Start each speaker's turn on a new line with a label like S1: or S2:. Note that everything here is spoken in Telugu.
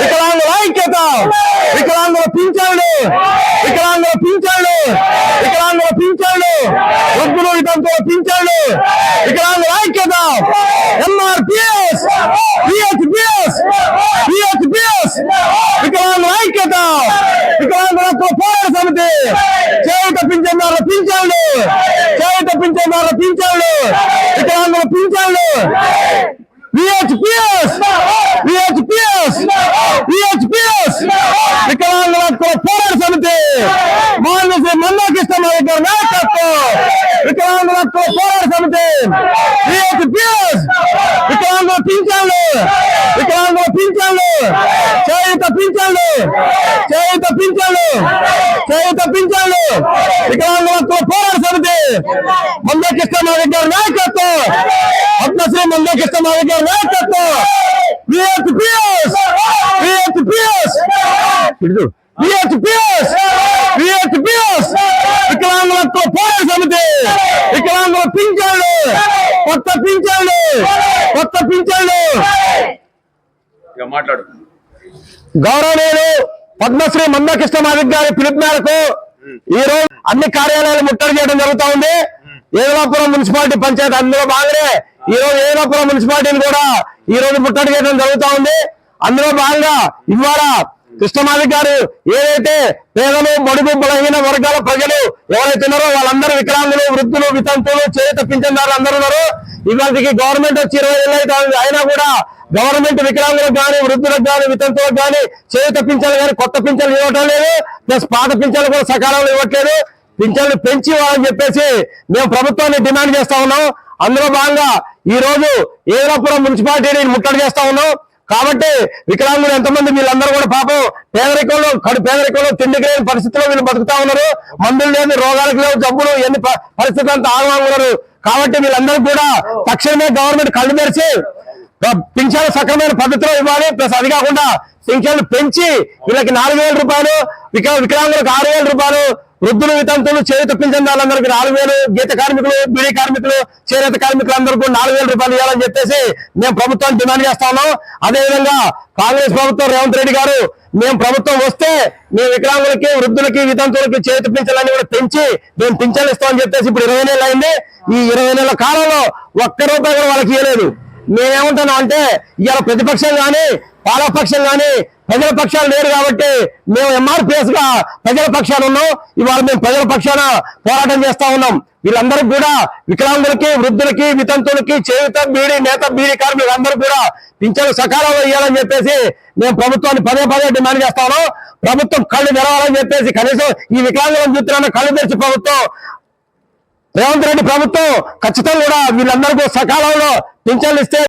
S1: వికలాంగుల ఐక్యత వికలాంగుల పింఛన్లు వికలాంగుల పింఛన్లు వికలాంగుల పింఛన్లు వృద్ధులు వితంతుల పింఛన్లు వికలాంగుల ఐక్యత. ఎంఆర్పిఎస్ పిహెచ్పిఎస్ పిహెచ్పిఎస్ వికలాంగుల ఐక్యత వికలాంగుల హక్కుల పోరాట సమితి చేయుట పింఛన్దారుల పింఛన్లు చేయుట పింఛన్దారుల పింఛన్లు వికలాంగుల పింఛన్లు విహెచ్పిఎస్ విహెచ్పిఎస్ విహెచ్పిఎస్ వికలాంగుల హక్కుల పోరాట సమితి. మాన్యశ్రీ మందాకృష్ణ గారి నాయకత్వం. వికలాంగుల హక్కుల పోరాట సమితి. విహెచ్పిఎస్ వికలాంగుల పింఛన్లు. వికలాంగుల పింఛన్లు. చేయుత పింఛన్లు. చేయుత పింఛన్లు. చేయుత పింఛన్లు. వికలాంగుల హక్కుల పోరాట సమితి. మందకృష్ణ గారి నాయకత్వం. నాయకత్వం పోరాట సమితి వికలాంగుల పింఛన్లు కొత్త పింఛన్లు కొత్త పింఛన్లు
S2: మాట్లాడు.
S1: గౌరవనీయులు పద్మశ్రీ మందకృష్ణ మాదిక్ గారి పిలుపు మేరకు ఈ రోజు అన్ని కార్యాలయాలు ముట్టడి చేయడం జరుగుతా ఉంది. ఏలాపురం మున్సిపాలిటీ పంచాయతీ అందులో భాగంగానే ఈ రోజు ఏలాపురం మున్సిపాలిటీని కూడా ఈ రోజు ముట్టడి చేయడం జరుగుతూ ఉంది. అందులో భాగంగా ఇవాళ కృష్ణమాది గారు ఏదైతే పేదలు బడుగు బలహీన వర్గాల ప్రజలు ఎవరైతే ఉన్నారో వాళ్ళందరూ వికలాంగులు వృద్ధులు వితంతువులు చేత పింఛన్దారులు అందరూ ఉన్నారు. ఇవాళకి గవర్నమెంట్ వచ్చి ఇరవై ఏళ్ళు అయినా కూడా గవర్నమెంట్ వికలాంగులకు కానీ వృద్ధులకు కానీ వితంతులకు కానీ చేత పింఛన్లు కానీ కొత్త పింఛన్లు ఇవ్వటం లేదు. ప్లస్ పాత పింఛన్లు కూడా సకాలంలో ఇవ్వట్లేదు. పింఛన్లు పెంచి వాళ్ళని చెప్పేసి మేము ప్రభుత్వాన్ని డిమాండ్ చేస్తా ఉన్నాం. అందులో భాగంగా ఈ రోజు ఏరాపురం మున్సిపాలిటీని ముట్టడి చేస్తా ఉన్నాం కాబట్టి వికలాంగులు ఎంతమంది వీళ్ళందరూ కూడా పాపం పేదరికంలో కడు పేదరికంలో తిండికి లేని పరిస్థితుల్లో వీళ్ళు బతుకుతా ఉన్నారు. మందులు లేని రోగాలకు లేవు జబ్బులు ఎన్ని పరిస్థితులు అంతా ఆగమాగా కాబట్టి వీళ్ళందరూ కూడా తక్షణమే గవర్నమెంట్ కళ్ళు తెరిచి పింఛన్లు సక్రమైన పద్ధతిలో ఇవ్వాలి. ప్లస్ అది కాకుండా పింఛన్లు పెంచి వీళ్ళకి నాలుగు వేల రూపాయలు విక వికలాంగులకు ఆరు వేల రూపాయలు వృద్ధులు వితంతులు చేయుత వాళ్ళందరికీ నాలుగు వేలు గీత కార్మికులు బీడీ కార్మికులు చేనేత కార్మికులు అందరికీ నాలుగు వేల రూపాయలు ఇవ్వాలని చెప్పేసి మేము ప్రభుత్వాన్ని డిమాండ్ చేస్తాము అదేవిధంగా కాంగ్రెస్ ప్రభుత్వం రేవంత్ రెడ్డి గారు మేము ప్రభుత్వం వస్తే మేము వికలాంగులకి వృద్ధులకి వితంతులకి చేతి పింఛన్లన్నీ కూడా పెంచి మేము పింఛన్లు ఇస్తామని చెప్పేసి ఇప్పుడు ఇరవై నెలలు అయింది. ఈ ఇరవై నెలల కాలంలో ఒక్క రూపాయి కూడా వాళ్ళకి ఇవ్వలేదు. మేమేమంటున్నాం అంటే ఇవాళ ప్రతిపక్షం కానీ పాలపక్షం కానీ ప్రజల పక్షాలు లేరు కాబట్టి మేము ఎంఆర్పిఎస్గా ప్రజల పక్షాలు ఉన్నాం. ఇవాళ మేము ప్రజల పక్షాన పోరాటం చేస్తా ఉన్నాం. వీళ్ళందరికీ కూడా వికలాంగులకి వృద్ధులకి వితంతులకి చేయుత బీడి నేత బీడి కార్మికులు అందరూ కూడా పింఛను సకాలంలో ఇవ్వాలని చెప్పేసి మేము ప్రభుత్వాన్ని పదే పదే డిమాండ్ చేస్తా ఉన్నాం. ప్రభుత్వం కళ్ళు తెరవాలని చెప్పేసి కనీసం ఈ వికలాంగులను చూస్తున్న కళ్ళు తెరిచి ప్రభుత్వం. రేవంత్ రెడ్డి ప్రభుత్వం ఖచ్చితంగా కూడా వీళ్ళందరికీ సకాలంలో పింఛన్లు ఇస్తే